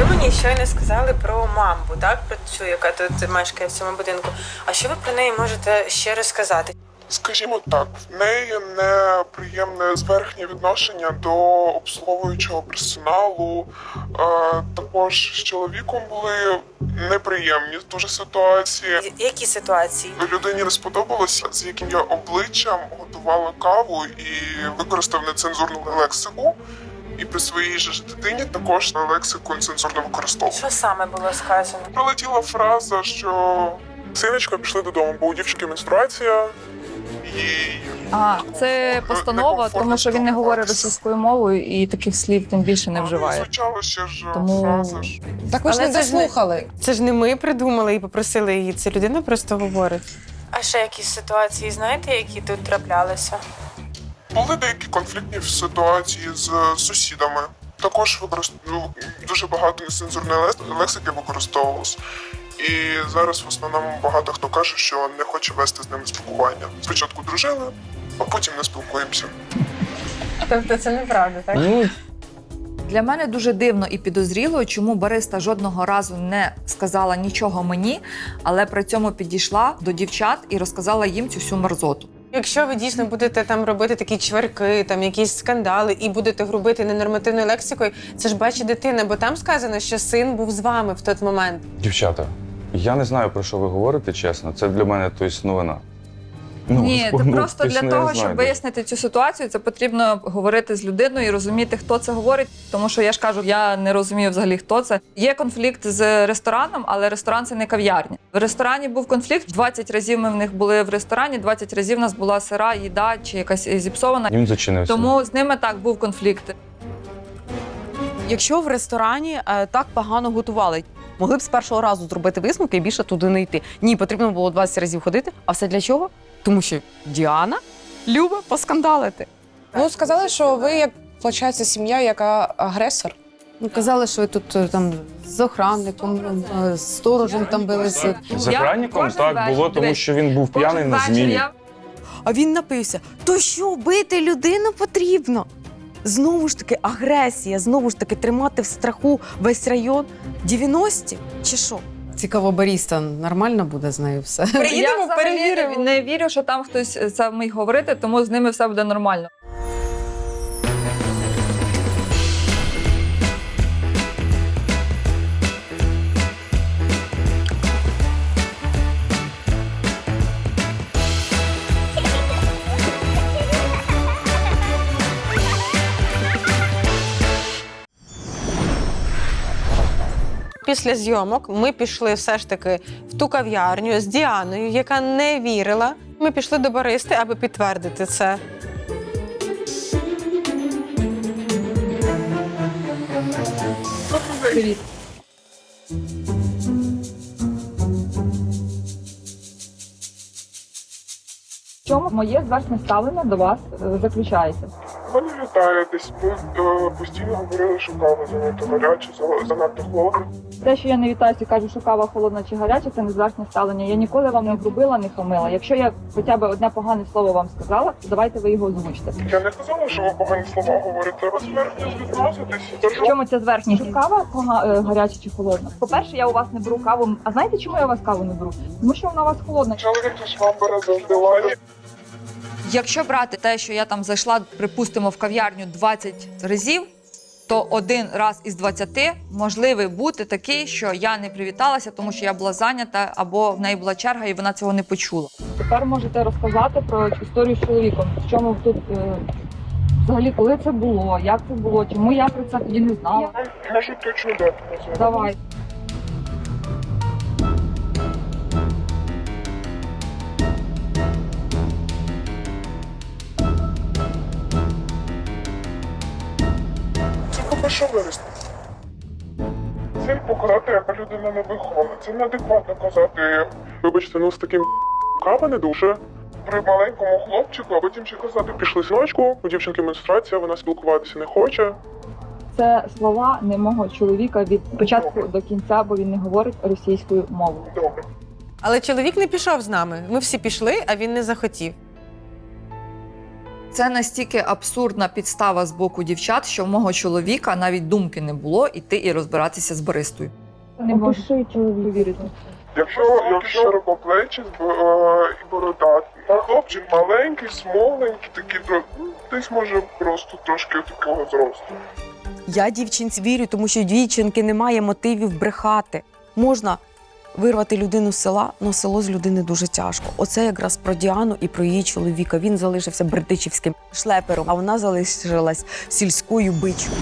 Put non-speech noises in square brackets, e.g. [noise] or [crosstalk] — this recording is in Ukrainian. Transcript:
Ви мені щойно сказали про мамбу, так? Про цю, яка тут мешкає в цьому будинку. А що ви про неї можете ще розказати? Скажімо так, в неї неприємне зверхнє відношення до обслуговуючого персоналу. Е, також з чоловіком були неприємні дуже ситуації. Які ситуації? Людині не сподобалося, з яким я обличчям готувала каву і використав нецензурну лексику. І при своїй же ж дитині також лексику нецензурно використовував. Що саме було сказано? Пролетіла фраза, що синочка пішли додому, бо у дівчинки менструація. І А це постанова, тому що він не говорить російською мовою і таких слів тим більше не вживає. Звучало ж Тому- Так ви ж не- дослухали. Це ж не ми придумали і попросили її. Це людина просто говорить. А ще якісь ситуації, знаєте, які тут траплялися? Були деякі конфліктні ситуації з сусідами. Також використ... ну, дуже багато нецензурної лексики використовувалось. І зараз в основному багато хто каже, що не хоче вести з ними спілкування. Спочатку дружили, а потім не спілкуємося. Тобто це неправда, так? Для мене дуже дивно і підозріло, чому бариста жодного разу не сказала нічого мені, але при цьому підійшла до дівчат і розказала їм цю всю мерзоту. Якщо ви дійсно будете там робити такі чверки, там якісь скандали і будете грубити ненормативною лексикою, це ж бачить дитина, бо там сказано, що син був з вами в той момент. дівчата, я не знаю, про що ви говорите, чесно. Це для мене то новина. Ну, Ні, [laughs] це ну, просто для того, щоб вияснити цю ситуацію, це потрібно говорити з людиною і розуміти, хто це говорить. Тому що я ж кажу, я не розумію взагалі, хто це. Є конфлікт з рестораном, але ресторан це не кав'ярня. В ресторані був конфлікт. 20 разів ми в них були в ресторані, 20 разів у нас була сира їда чи якась зіпсована. Він зачинився. Тому з ними так був конфлікт. Якщо в ресторані е, так погано готували, могли б з першого разу зробити висновки і більше туди не йти. Ні, потрібно було 20 разів ходити. А все для чого? Тому що Діана любить поскандалити. Ну сказали, що ви як виходить, сім'я, яка агресор. Ну, казали, що ви тут е, там з охранником, е, з сторожем там билися. З охранником так вечір- було, тому що він був п'яний на зміні. я А він напився. То що, бити людину потрібно? Знову ж таки, агресія, знову ж таки, тримати в страху весь район. 90-ті чи що? Цікаво, Баріста нормально буде з нею все. я взагалі не вірю, що там хтось це міг говорити, тому з ними все буде нормально. Після зйомок ми пішли все ж таки в ту кав'ярню з Діаною, яка не вірила. Ми пішли до баристи, аби підтвердити це. Привіт. В чому моє зверхне ставлення до вас е, заключається? Ви не вітаєтесь, е, постійно говорили, що кава занадто гаряча, за- занадто холодна. Те, що я не вітаюся і кажу, що кава холодна чи гаряча, це не зверхне ставлення. Я ніколи вам не грубила, не хамила. Якщо я хоча б одне погане слово вам сказала, то давайте ви його озвучите. Я не казала, що ви погані слова говорите, ви зверхньо відноситесь. В чому ця зверхність? Кава пога- е, гаряча чи холодна? По-перше, я у вас не беру каву. А знаєте, чому я у вас каву не беру? Тому що вона у вас холодна. Чоловік ж вам бере завжди лані. Якщо брати те, що я там зайшла, припустимо, в кав'ярню 20 разів, то один раз із 20 можливий бути такий, що я не привіталася, тому що я була зайнята, або в неї була черга, і вона цього не почула. Тепер можете розказати про історію з чоловіком. В чому тут е, взагалі коли це було, як це було, чому я про це тоді не знала. Можу точно дати. Давай. По-перше вересня. Ціль показати, яка людина не вихована. Це неадекватно казати. Вибачте, ну з таким кава не дуже. При маленькому хлопчику, а потім ще казати, пішли синочку, у дівчинки менструація, вона спілкуватися не хоче. Це слова не мого чоловіка від початку до кінця, бо він не говорить російською мовою. Добре. Але чоловік не пішов з нами. Ми всі пішли, а він не захотів. Це настільки абсурдна підстава з боку дівчат, що в мого чоловіка навіть думки не було іти і розбиратися з баристою. Якщо, якщо широкоплечі е, і бородатий, а хлопчик маленький, смоленький, такий ну, десь може просто трошки такого зросту. Я дівчинці вірю, тому що дівчинки немає мотивів брехати. Можна вирвати людину з села, але село з людини дуже тяжко. Оце якраз про Діану і про її чоловіка. Він залишився бердичівським шлепером, а вона залишилась сільською бичою.